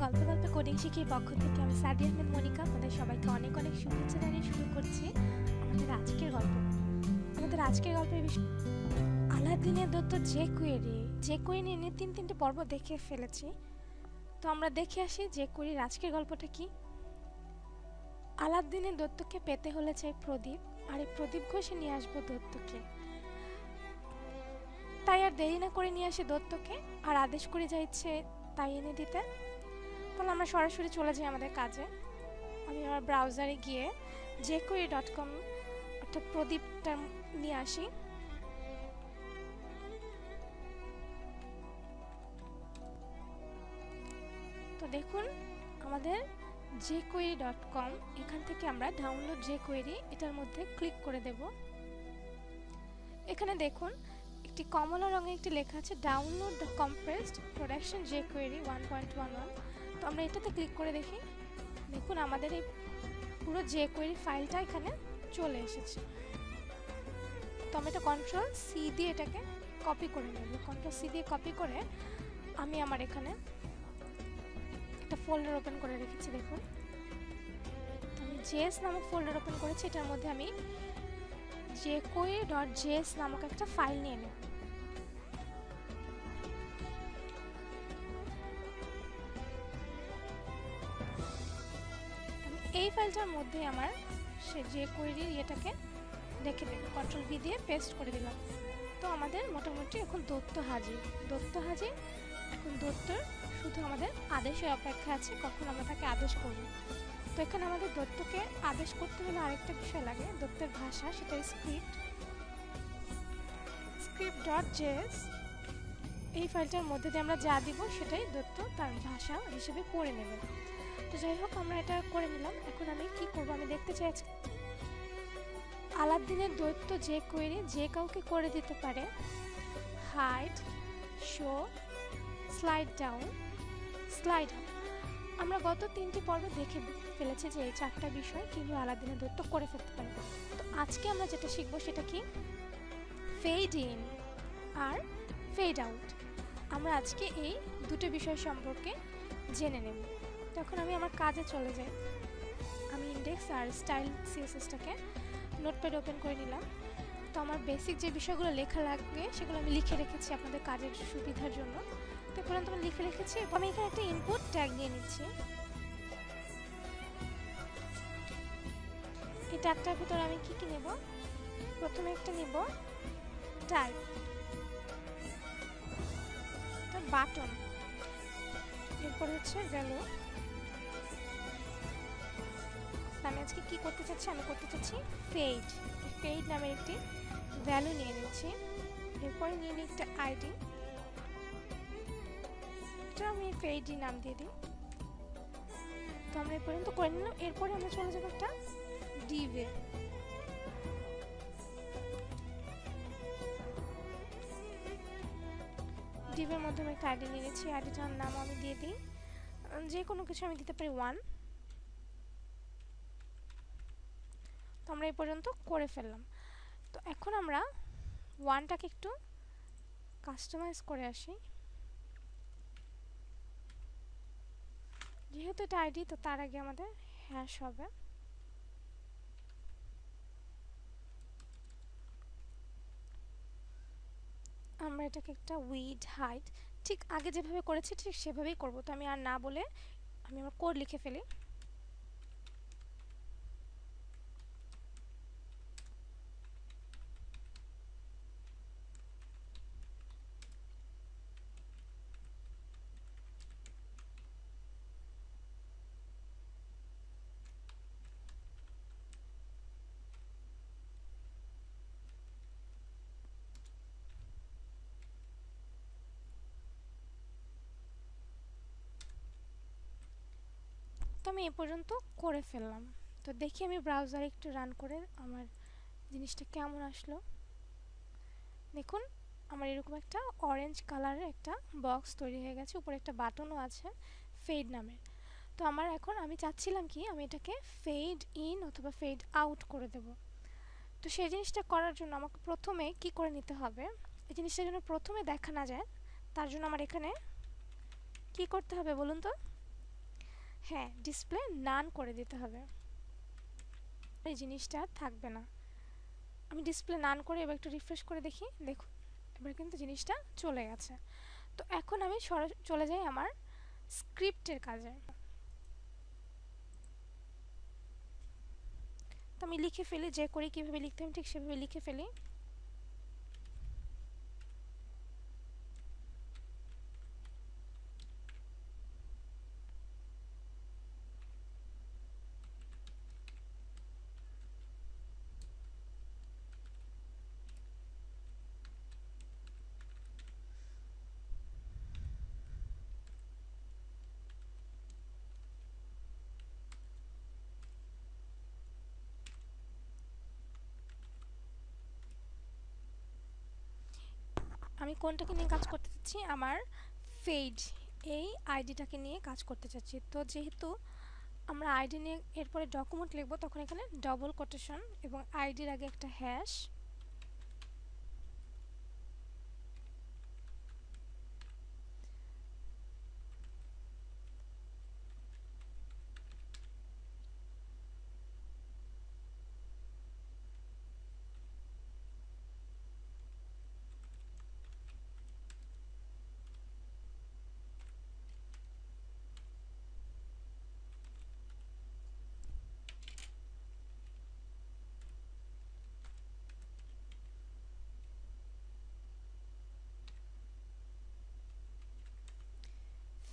গল্পে গল্প কোডিং শিখির পক্ষ থেকে আমি সাদি আহমেদ মনিকা। আপনাদের সবাইকে অনেক অনেক শুভেচ্ছা জানিয়ে শুরু করছি আমাদের আজকের গল্প। আমাদের আজকের গল্পের বিষয় আলাদিনের দত্ত যে কুয়েরি যে কুয়েরি নিয়ে তিন তিনটে পর্ব দেখে ফেলেছি। তো আমরা দেখে আসি যে কুয়েরির আজকের গল্পটা কি। আলাদিনের দত্তকে পেতে হলে চাই প্রদীপ, আর এই প্রদীপ ঘষে নিয়ে আসব দত্তকে। তাই আর দেরি না করে নিয়ে আসে দত্তকে, আর আদেশ করে যা ইচ্ছে তাই এনে দিতে। তাহলে আমরা সরাসরি চলে যাই আমাদের কাজে। আমি আমার ব্রাউজারে গিয়ে যে কুই ডট কম অর্থাৎ প্রদীপটা নিয়ে আসি। তো দেখুন, আমাদের যে কোয়েরি ডট কম এখান থেকে আমরা ডাউনলোড যে কোয়েরি এটার মধ্যে ক্লিক করে দেব। এখানে দেখুন, একটি কমলা রঙের একটি লেখা আছে download the compressed production jQuery one point one one তো আমরা এটাতে ক্লিক করে দেখি। দেখুন, আমাদের এই পুরো জে কোয়েরি ফাইলটা এখানে চলে এসেছে। তো আমি এটা কন্ট্রোল সি দিয়ে এটাকে কপি করে নেব। কন্ট্রোল সি দিয়ে কপি করে আমি আমার এখানে একটা ফোল্ডার ওপেন করে রেখেছি, দেখুন। আমি জেএস নামক ফোল্ডার ওপেন করেছি, এটার মধ্যে আমি জেকোয়ে ডট জেএস নামক একটা ফাইল নিয়ে নেব। ফাইলটার মধ্যে আমার সে যে কোয়েরির ইয়েটাকে রেখে দেবো কন্ট্রোল ভি দিয়ে পেস্ট করে দিলাম তো আমাদের মোটামুটি এখন দত্ত হাজির। দত্ত হাজির, এখন দত্তর শুধু আমাদের আদেশের অপেক্ষা আছে, কখন আমরা তাকে আদেশ করব। তো এখানে আমাদের দত্তকে আদেশ করতে হলে আরেকটা বিষয় লাগে, দত্তের ভাষা, সেটা স্ক্রিপ্ট স্ক্রিপ্ট ডট জেস এই ফাইলটার মধ্যে দিয়ে আমরা যা দিব, সেটাই দত্ত তার ভাষা হিসেবে পড়ে নেবে। তো যাই হোক, আমরা এটা করে নিলাম। এখন আমি কি করব? আমি দেখতে চাই আলাদিনের দৈত্য যে কোয়েরি যে কাউকে করে দিতে পারে hide show slide down slide আমরা গত তিনটি পর্ব দেখে ফেলেছি যে এই চারটা বিষয় কীভাবে আলাদিনের দৈত্য করে ফেলতে পারে। তো আজকে আমরা যেটা শিখব সেটা কি? ফেড ইন আর ফেড আউট আমরা আজকে এই দুটো বিষয় সম্পর্কে জেনে নেব। তখন আমি আমার কাজে চলে যাই। আমি ইন্ডেক্স আর স্টাইল সিএসএসটাকে নোটপ্যাড ওপেন করে নিলাম। তো আমার বেসিক যে বিষয়গুলো লেখা লাগবে, সেগুলো আমি লিখে রেখেছি আপনাদের কাজের সুবিধার জন্য। তো পর্যন্ত আমি লিখে রেখেছি আমি এখানে একটা ইনপুট ট্যাগ দিয়ে নিচ্ছি। এই ট্যাগটার ভিতরে আমি কি কি নেব? প্রথমে একটা নেব টাইপ বাটন এরপর হচ্ছে ভ্যালু আমি আজকে কি করতে চাচ্ছি? আমি করতে চাচ্ছি ফেড ফেড নামের একটি ভ্যালু নিয়ে নিচ্ছি। এরপরে নিয়ে নিই একটা আইডি এটা আমি ফেডি নাম দিয়ে দিই। তো আমরা এই পর্যন্ত করে নিলাম। এরপরে আমরা চলে যাব একটা ডিভে ডিভের মধ্যে আমি একটা আইডি নিয়ে নিচ্ছি। আইডিটার নাম আমি দিয়ে দিই। যে কোনো কিছু আমি দিতে পারি ওয়ান আমরা এই পর্যন্ত করে ফেললাম। তো এখন আমরা ওয়ানটাকে একটু কাস্টমাইজ করে আসি। যেহেতু এটা আইডি তো তার আগে আমাদের হ্যাশ হবে। আমরা এটাকে একটা উইড হাইট ঠিক আগে যেভাবে করেছি, ঠিক সেভাবেই করব। তো আমি আর না বলে আমি আমার কোড লিখে ফেলি। তো আমি এ পর্যন্ত করে ফেললাম। তো দেখি আমি ব্রাউজারে একটু রান করে আমার জিনিসটা কেমন আসলো। দেখুন, আমার এরকম একটা অরেঞ্জ কালারের একটা বক্স তৈরি হয়ে গেছে। উপরে একটা বাটনও আছে ফেড নামের। তো আমার এখন আমি চাচ্ছিলাম কি, আমি এটাকে ফেড ইন অথবা ফেড আউট করে দেব। তো সেই জিনিসটা করার জন্য আমাকে প্রথমে কি করে নিতে হবে? এই জিনিসটা যেন প্রথমে দেখা না যায়, তার জন্য আমার এখানে কি করতে হবে বলুন তো? হ্যাঁ ডিসপ্লে নান করে দিতে হবে। এই জিনিসটা থাকবে না। আমি ডিসপ্লে নান করে এবার একটু রিফ্রেশ করে দেখি। দেখুন, এবার কিন্তু জিনিসটা চলে গেছে। তো এখন আমি চলে যাই আমার স্ক্রিপ্টের কাজে। তো আমি লিখে ফেলি, যে করি, কীভাবে লিখতে আমি ঠিক সেভাবে লিখে ফেলি। আমি কোনটাকে নিয়ে কাজ করতে চাচ্ছি? আমার ফেড এই আইডিটাকে নিয়ে কাজ করতে চাচ্ছি। তো যেহেতু আমরা আইডি নিয়ে এরপরে ডকুমেন্ট লিখব, তখন এখানে ডবল কোটেশন এবং আইডির আগে একটা hash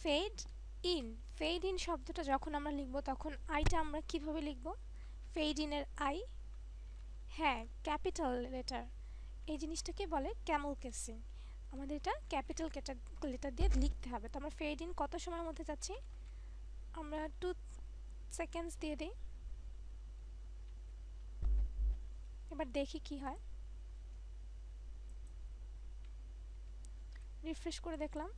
fade in fade in শব্দটা যখন আমরা লিখব, তখন আইটা আমরা কীভাবে লিখব? ফেড ইনের আই হ্যাঁ ক্যাপিটাল লেটার এই জিনিসটাকে বলে ক্যামল কেসিং আমাদের এটা ক্যাপিটাল লেটার দিয়ে লিখতে হবে। তো আমরা ফেড ইন কত সময়ের মধ্যে যাচ্ছি? আমরা টু সেকেন্ডস দিয়ে দিই। এবার দেখি কি হয়। রিফ্রেশ করে দেখলাম।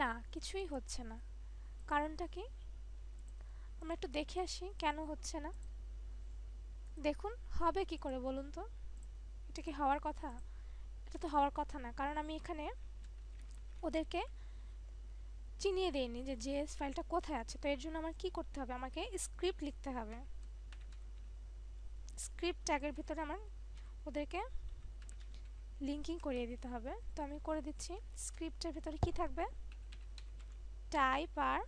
না, কিছুই হচ্ছে না। কারণটা কি? আমরা একটু দেখে আসি কেন হচ্ছে না। দেখুন, হবে কি করে বলুন তো? এটা কি হওয়ার কথা? এটা তো হওয়ার কথা না, কারণ আমি এখানে ওদেরকে চিনিয়ে দিইনি যে জেএস ফাইলটা কোথায় আছে। তো এর জন্য আমার কি করতে হবে? আমাকে স্ক্রিপ্ট লিখতে হবে। স্ক্রিপ্ট ট্যাগের ভিতরে আমার ওদেরকে লিঙ্কিং করিয়ে দিতে হবে। তো আমি করে দিচ্ছি। স্ক্রিপ্টের ভিতরে কি থাকবে? টাইপ আর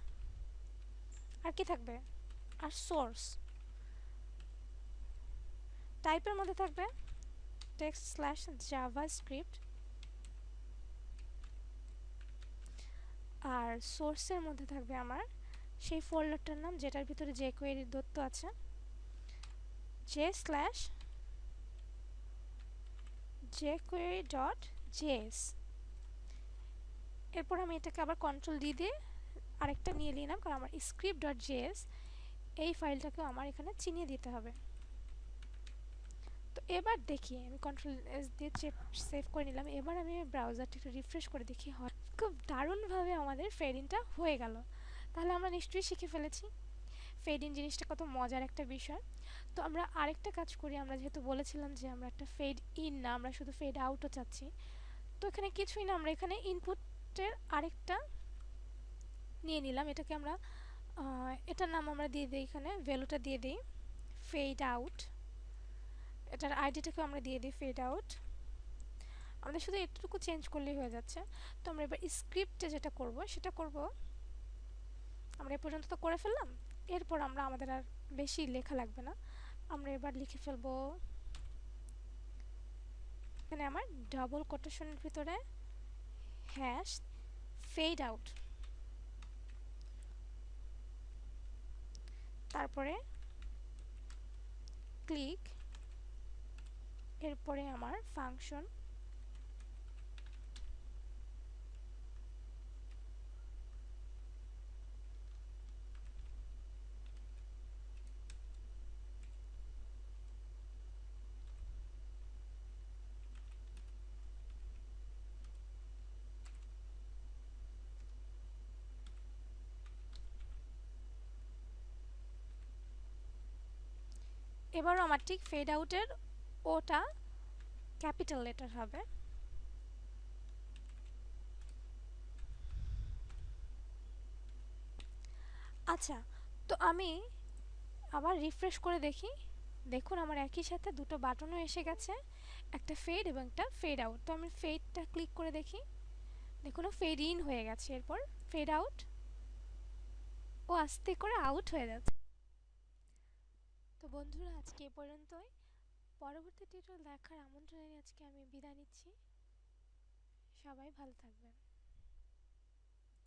আর কি থাকবে? আর সোর্স টাইপের মধ্যে থাকবে টেক্সট স্ল্যাশ জাভা স্ক্রিপ্ট আর সোর্সের মধ্যে থাকবে আমার সেই ফোল্ডারটার নাম, যেটার ভিতরে যে কোয়েরির দত্ত আছে J slash jQuery dot JS এরপর আমি এটাকে আবার কন্ট্রোল দিয়ে দিয়ে আরেকটা নিয়ে নিলাম, কারণ আমার স্ক্রিপ্ট ডট জেএস এই ফাইলটাকেও আমার এখানে চিনিয়ে দিতে হবে। তো এবার দেখি, আমি কন্ট্রোল এস দিয়ে সেভ করে নিলাম। এবার আমি ব্রাউজারটা একটু রিফ্রেশ করে দেখি। খুব দারুণভাবে আমাদের ফেডিনটা হয়ে গেল। তাহলে আমরা নিশ্চয়ই শিখে ফেলেছি। ফেডিন জিনিসটা কত মজার একটা বিষয়। তো আমরা আরেকটা কাজ করি। আমরা যেহেতু বলেছিলাম যে আমরা একটা ফেড ইন না, আমরা শুধু ফেড আউটও চাচ্ছি। তো এখানে কিছুই না, আমরা এখানে ইনপুটের আরেকটা নিয়ে নিলাম। এটাকে আমরা এটার নাম আমরা দিয়ে দিই এখানে, ভ্যালুটা দিয়ে দিই ফেড আউট এটার আইডিটাকে আমরা দিয়ে দিই ফেড আউট আমাদের শুধু এটুকু চেঞ্জ করলেই হয়ে যাচ্ছে। তো আমরা এবার স্ক্রিপ্টে যেটা করব, সেটা করব, আমরা এ পর্যন্ত তো করে ফেললাম। এরপর আমরা আমাদের আর বেশি লেখা লাগবে না। আমরা এবার লিখে ফেলব, এখানে আমার ডাবল কোটেশনের ভিতরে হ্যাশ ফেড আউট তারপরে ক্লিক এরপরে আমার ফাংশন এবারও আমার ঠিক ফেড আউটের ওটা ক্যাপিটাল লেটার হবে। আচ্ছা তো আমি আবার রিফ্রেশ করে দেখি। দেখুন, আমার একই সাথে দুটো বাটনও এসে গেছে, একটা ফেড এবং একটা ফেড আউট তো আমি ফেডটা ক্লিক করে দেখি। দেখুন, ও ফেড ইন হয়ে গেছে, এরপর ফেড আউট ও আস্তে করে আউট হয়ে যাচ্ছে। তো বন্ধুরা, আজকে এ পর্যন্তই। পরবর্তী টিউটোরিয়াল দেখার আমন্ত্রণে আজকে আমি বিদায় নিচ্ছি। সবাই ভালো থাকবেন।